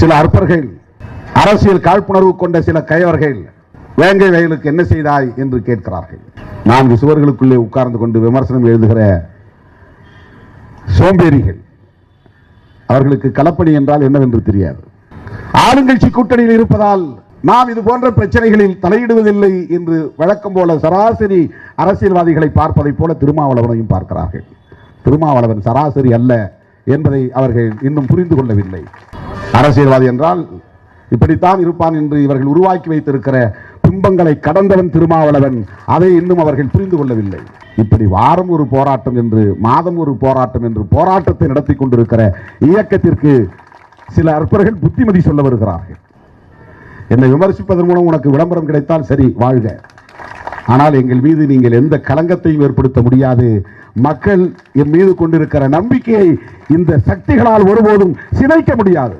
சில அற்பர்கள் அரசியல் காழ்ப்புணர்வு கொண்ட சில கயவர்கள் வேங்கை வயலுக்கு என்ன செய்தாய் என்று கேட்கிறார்கள். நான்கு சுவர்களுக்குள்ளே உட்கார்ந்து கொண்டு விமர்சனம் எழுதுகிற சோம்பேறிகள் அவர்களுக்கு கலப்பணி என்றால் என்னவென்று தெரியாது. ஆளுங்கட்சி கூட்டணியில் இருப்பதால் நாம் இது போன்ற பிரச்சனைகளில் தலையிடுவதில்லை என்று வழக்கம் போல சராசரி அரசியல்வாதிகளை பார்ப்பதைப் போல திருமாவளவனையும் பார்க்கிறார்கள். திருமாவளவன் சராசரி அல்ல என்பதை அவர்கள் இன்னும் புரிந்து கொள்ளவில்லை. அரசியல்வாதி என்றால் இப்படித்தான் இருப்பான் என்று இவர்கள் உருவாக்கி வைத்திருக்கிற பிம்பங்களை கடந்தவன் திருமாவளவன். அதை இன்னும் அவர்கள் புரிந்து கொள்ளவில்லை. இப்படி வாரம் ஒரு போராட்டம் என்று மாதம் ஒரு போராட்டம் என்று போராட்டத்தை நடத்தி கொண்டிருக்கிற இயக்கத்திற்கு சில அற்பர்கள் புத்திமதி சொல்ல வருகிறார்கள். என்னை விமர்சிப்பதன் மூலம் உனக்கு விளம்பரம் கிடைத்தால் சரி வாழ்க. ஆனால் எங்கள் மீது நீங்கள் எந்த களங்கத்தையும் ஏற்படுத்த முடியாது. மக்கள் என் மீது கொண்டிருக்கிற நம்பிக்கையை இந்த சக்திகளால் ஒருபோதும் சிதைக்க முடியாது.